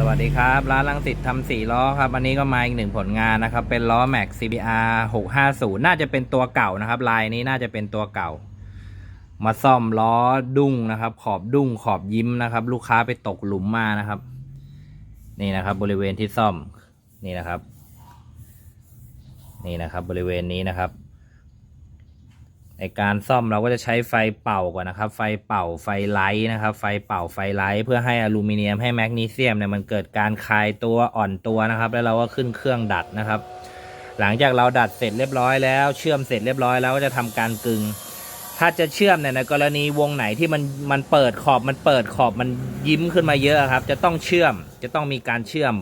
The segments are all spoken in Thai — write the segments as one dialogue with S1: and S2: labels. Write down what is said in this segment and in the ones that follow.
S1: สวัสดีครับ ร้านลังสิตทำสี่ล้อครับอันนี้ก็มาอีกหนึ่งผลงานนะครับ เป็นล้อ Max CBR 650 น่าจะเป็นตัวเก่านะครับ ลายนี้น่าจะเป็นตัวเก่า มาซ่อมล้อดุ้งนะครับ ขอบดุ้งขอบยิ้มนะครับ ลูกค้าไปตกหลุมมานะครับ นี่นะครับ บริเวณที่ซ่อมนี่นะครับ นี่นะครับ บริเวณนี้นะครับ ในการซ่อมเราก็จะใช้ไฟเป่าก่อนนะครับ ไฟเป่าไฟไลท์นะครับ ไฟเป่าไฟไลท์เพื่อให้อลูมิเนียมให้แมกนีเซียมเนี่ยมันเกิดการคลายตัวอ่อนตัวนะครับ แล้วเราก็ขึ้นเครื่องดัดนะครับ หลังจากเราดัดเสร็จเรียบร้อยแล้ว เชื่อมเสร็จเรียบร้อยแล้วก็จะทำการกึง ถ้าจะเชื่อมเนี่ยในกรณีวงไหนที่มันมันเปิดขอบมันเปิดขอบมันยิ้มขึ้นมาเยอะครับ จะต้องเชื่อมจะต้องมีการเชื่อม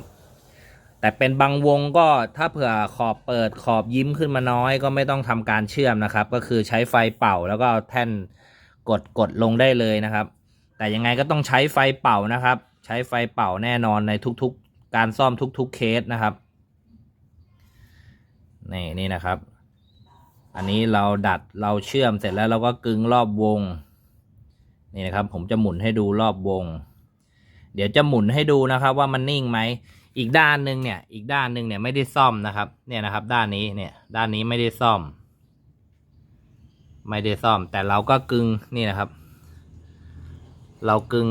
S1: แต่เป็นบางวงก็ถ้าเผื่อขอบเปิดขอบยิ้มขึ้นมาน้อย ก็ไม่ต้องทำการเชื่อมนะครับ ก็คือใช้ไฟเป่าแล้วก็แท่นกดกดลงได้เลยนะครับ แต่ยังไงก็ต้องใช้ไฟเป่านะครับ ใช้ไฟเป่าแน่นอนในทุกๆ การซ่อมทุก ๆเคสนะครับนี่นี่นะครับ อันนี้เราดัดเราเชื่อมเสร็จแล้วเราก็กึงรอบวง นี่นะครับ ผมจะหมุนให้ดูรอบวง เดี๋ยวจะหมุนให้ดูนะครับ ว่ามันนิ่งไหม อีกด้านหนึ่งเนี่ย อีกด้านหนึ่งเนี่ยไม่ได้ซ่อมนะครับ เนี่ยนะครับ ด้านนี้เนี่ย ด้านนี้ไม่ได้ซ่อม ไม่ได้ซ่อม แต่เราก็กึงนี่นะครับ เรากึง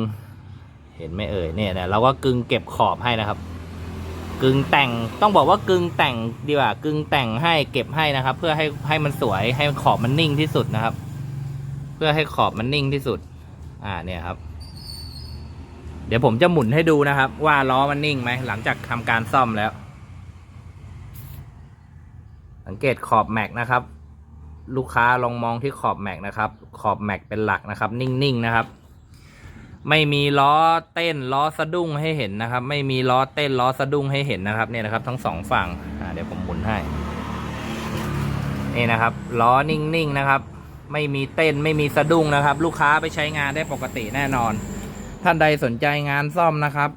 S1: เห็นไหมเอ่ยเนี่ยเนี่ยเราก็กึงเก็บขอบให้นะครับ กึงแต่งต้องบอกว่ากึงแต่งดีกว่ากึงแต่งให้เก็บให้นะครับ เพื่อให้ให้มันสวยให้ขอบมันนิ่งที่สุดนะครับ เพื่อให้ขอบมันนิ่งที่สุด อ่าเนี่ยครับ เดี๋ยวผมจะหมุนให้ดูนะครับ ว่าล้อมันนิ่งไหมหลังจากทำการซ่อมแล้ว สังเกตขอบแม็กนะครับ ลูกค้าลองมองที่ขอบแม็กนะครับ ขอบแม็กเป็นหลักนะครับ นิ่งๆนะครับ ไม่มีล้อเต้นล้อสะดุ้งให้เห็นนะครับ ไม่มีล้อเต้นล้อสะดุ้งให้เห็นนะครับเนี่ยนะครับ ทั้งสองฝั่งเดี๋ยวผมหมุนให้นี่นะครับล้อนิ่งๆนะครับ ไม่มีเต้นไม่มีสะดุ้งนะครับ ลูกค้าไปใช้งานได้ปกติแน่นอน ท่านใดสนใจงานซ่อมนะครับ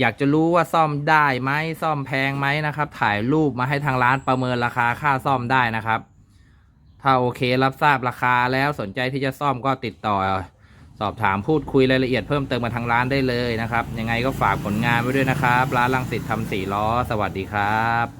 S1: อยากจะรู้ว่าซ่อมได้ไหมซ่อมแพงไหมนะครับ ถ่ายรูปมาให้ทางร้านประเมินราคาค่าซ่อมได้นะครับ ถ้าโอเครับทราบราคาแล้วสนใจที่จะซ่อมก็ติดต่อ สอบถามพูดคุยรายละเอียดเพิ่มเติมมาทางร้านได้เลยนะครับ ยังไงก็ฝากผลงานไว้ด้วยนะครับ ร้านลังสิตทำสีล้อ สวัสดีครับ